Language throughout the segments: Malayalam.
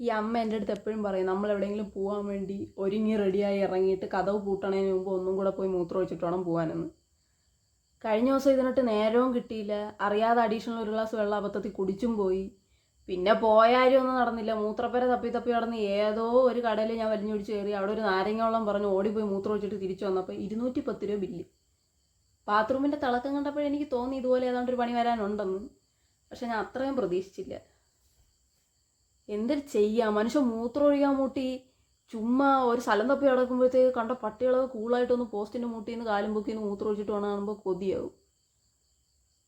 ഈ അമ്മ എന്റെ അടുത്ത് എപ്പോഴും പറയും നമ്മൾ എവിടെയെങ്കിലും പോകാൻ വേണ്ടി ഒരുങ്ങി റെഡിയായി ഇറങ്ങിയിട്ട് കഥവ് പൂട്ടണതിന് മുമ്പ് ഒന്നും കൂടെ പോയി മൂത്രം ഒഴിച്ചിട്ട് വേണം പോകാനെന്ന് കഴിഞ്ഞ ദിവസം ഇതിനിട്ട് നേരവും കിട്ടിയില്ല. അറിയാതെ അഡീഷണൽ ഒരു ഗ്ലാസ് വെള്ളം അബദ്ധത്തിൽ കുടിച്ചും പോയി. പിന്നെ പോയാലും ഒന്നും നടന്നില്ല. മൂത്രപ്പര തപ്പി തപ്പി നടന്ന് ഏതോ ഒരു കടയിൽ ഞാൻ വലിഞ്ഞു പിടിച്ച് കയറി അവിടെ ഒരു നാരങ്ങോളം പറഞ്ഞ് ഓടിപ്പോയി മൂത്രം ഒഴിച്ചിട്ട് തിരിച്ചു വന്നപ്പോൾ ഇരുന്നൂറ്റി പത്ത് രൂപ ബില്ല്. ബാത്റൂമിന്റെ തിളക്കം കണ്ടപ്പോൾ എനിക്ക് തോന്നി ഇതുപോലെ ഏതാണ്ട് ഒരു പണി വരാനുണ്ടെന്ന്. പക്ഷെ ഞാൻ അത്രയും പ്രതീക്ഷിച്ചില്ല. എന്തൊരു ചെയ്യാം? മനുഷ്യൻ മൂത്രം ഒഴിക്കാൻ മൂട്ടി ചുമ്മാ ഒരു സ്ഥലം തപ്പി കിടക്കുമ്പോഴത്തേക്ക് കണ്ട പട്ടികളൊക്കെ കൂളായിട്ടൊന്ന് പോസ്റ്റിന്റെ മൂട്ടിന്ന് കാലും പൊക്കിന്ന് മൂത്രം ഒഴിച്ചിട്ട് വേണം കാണുമ്പോൾ കൊതിയാവും.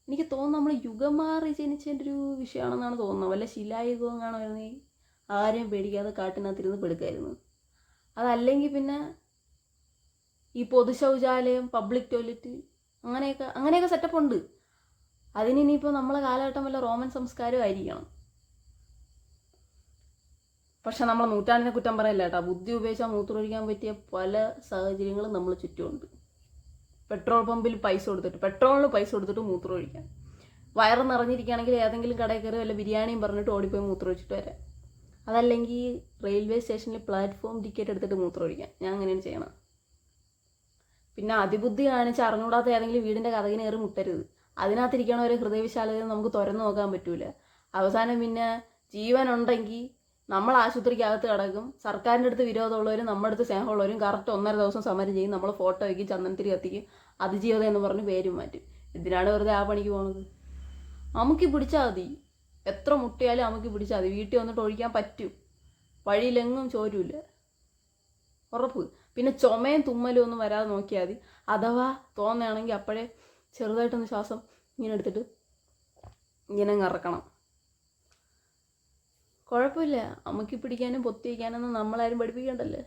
എനിക്ക് തോന്നുന്നു നമ്മൾ യുഗം മാറി ജനിച്ചതിന്റെ ഒരു വിഷയമാണെന്നാണ് തോന്നുന്നത്. വല്ല ശിലായുഗം കാണാൻ വരുന്നേ. ആരെയും പേടിക്കാതെ കാട്ടിനകത്തിരുന്ന് പെടുക്കായിരുന്നു. അതല്ലെങ്കിൽ പിന്നെ ഈ പൊതു ശൗചാലയം പബ്ലിക് ടോയ്ലറ്റ് അങ്ങനെയൊക്കെ അങ്ങനെയൊക്കെ സെറ്റപ്പ് ഉണ്ട്. അതിനിപ്പോൾ നമ്മളെ കാലഘട്ടം വല്ല റോമൻ സംസ്കാരം ആയിരിക്കണം. പക്ഷെ നമ്മൾ നൂറ്റാണ്ടിനെ കുറ്റം പറയല്ല കേട്ടോ. ബുദ്ധി ഉപയോഗിച്ചാൽ മൂത്രമൊഴിക്കാൻ പറ്റിയ പല സാഹചര്യങ്ങളും നമ്മൾ ചുറ്റുമുണ്ട്. പെട്രോൾ പമ്പിൽ പൈസ കൊടുത്തിട്ട് പെട്രോളിന് പൈസ കൊടുത്തിട്ട് മൂത്രം ഒഴിക്കാം വയറ് നിറഞ്ഞിരിക്കുകയാണെങ്കിൽ ഏതെങ്കിലും കടയിൽ കയറി വല്ല ബിരിയാണിയും പറഞ്ഞിട്ട് ഓടിപ്പോയി മൂത്രം ഒഴിച്ചിട്ട് വരാം. അതല്ലെങ്കിൽ റെയിൽവേ സ്റ്റേഷനിൽ പ്ലാറ്റ്ഫോം ടിക്കറ്റ് എടുത്തിട്ട് മൂത്രം ഒഴിക്കാം. ഞാൻ അങ്ങനെയാണ് ചെയ്യണം പിന്നെ അതിബുദ്ധി കാണിച്ച് അറിഞ്ഞൂടാത്ത ഏതെങ്കിലും വീടിന്റെ കഥകിന് കയറി മുട്ടരുത്. അതിനകത്തിരിക്കണ ഒരു ഹൃദയവിശാലത നമുക്ക് തുറന്നു നോക്കാൻ പറ്റൂല. അവസാനം പിന്നെ ജീവൻ ഉണ്ടെങ്കിൽ നമ്മൾ ആശുപത്രിക്കകത്ത് കിടക്കും. സർക്കാരിന്റെ അടുത്ത് വിരോധമുള്ളവരും നമ്മുടെ അടുത്ത് സ്നേഹമുള്ളവരും കറക്റ്റ് ഒന്നര ദിവസം സമരം ചെയ്യും. നമ്മൾ ഫോട്ടോ വയ്ക്കും ചന്ദനത്തിരി കത്തിക്കും അതിജീവത എന്ന് പറഞ്ഞ് പേരും മാറ്റും. എന്തിനാണ് വെറുതെ ആ പണിക്ക് പോണത്? അമുക്കി പിടിച്ചാൽ മതി. എത്ര മുട്ടിയാലും അമുക്കി പിടിച്ചാൽ മതി. വീട്ടിൽ വന്നിട്ട് ഒഴിക്കാൻ പറ്റും. വഴിയിലെങ്ങും ചോരൂല്ല. ഉറപ്പ്. പിന്നെ ചുമയും തുമ്മലും ഒന്നും വരാതെ നോക്കിയാൽ മതി. അഥവാ തോന്നുകയാണെങ്കിൽ അപ്പോഴേ ചെറുതായിട്ടൊന്ന് ശ്വാസം ഇങ്ങനെ എടുത്തിട്ട് ഇങ്ങനെ ഇറക്കണം. കുഴപ്പമില്ല. അമ്മയ്ക്ക് പിടിക്കാനും പൊത്തി വയ്ക്കാനൊന്നും നമ്മളാരും പഠിപ്പിക്കണ്ടല്ലേ.